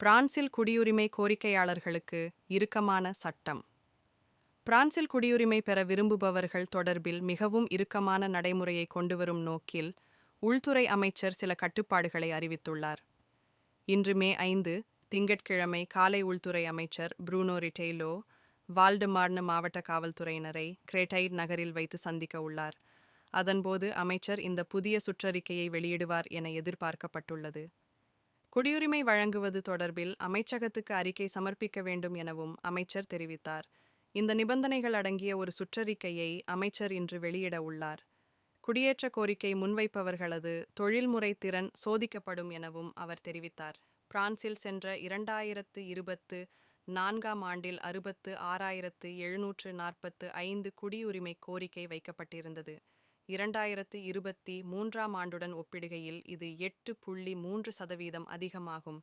பிரான்சில் குடியுரிமை கோரிக்கையாளர்களுக்கு இறுக்கமான சட்டம். பிரான்சில் குடியுரிமை பெற விரும்புபவர்கள் தொடர்பில் மிகவும் இறுக்கமான நடைமுறையை கொண்டுவரும் நோக்கில் உள்துறை அமைச்சர் சில கட்டுப்பாடுகளை அறிவித்துள்ளார். இன்று மே ஐந்து திங்கட்கிழமை காலை உள்துறை அமைச்சர் புரூனோ ரிட்டெய்லோ வால்டமார்ன மாவட்ட காவல்துறையினரை கிரேட்டைட் நகரில் வைத்து சந்திக்க உள்ளார். அதன்போது அமைச்சர் இந்த புதிய சுற்றறிக்கையை வெளியிடுவார் என எதிர்பார்க்கப்பட்டுள்ளது. குடியுரிமை வழங்குவது தொடர்பில் அமைச்சகத்துக்கு அறிக்கை சமர்ப்பிக்க வேண்டும் எனவும் அமைச்சர் தெரிவித்தார். இந்த நிபந்தனைகள் அடங்கிய ஒரு சுற்றறிக்கையை அமைச்சர் இன்று வெளியிட உள்ளார். குடியேற்ற கோரிக்கை முன்வைப்பவர்களது தொழில்முறை திறன் சோதிக்கப்படும் எனவும் அவர் தெரிவித்தார். பிரான்சில் சென்ற இரண்டாயிரத்து இருபத்து நான்காம் ஆண்டில் அறுபத்து ஆறாயிரத்து எழுநூற்று நாற்பத்து ஐந்து குடியுரிமை கோரிக்கை வைக்கப்பட்டிருந்தது. இரண்டாயிரத்து இருபத்தி மூன்றாம் ஆண்டுடன் ஒப்பிடுகையில் இது எட்டு புள்ளி மூன்று சதவீதம் அதிகமாகும்.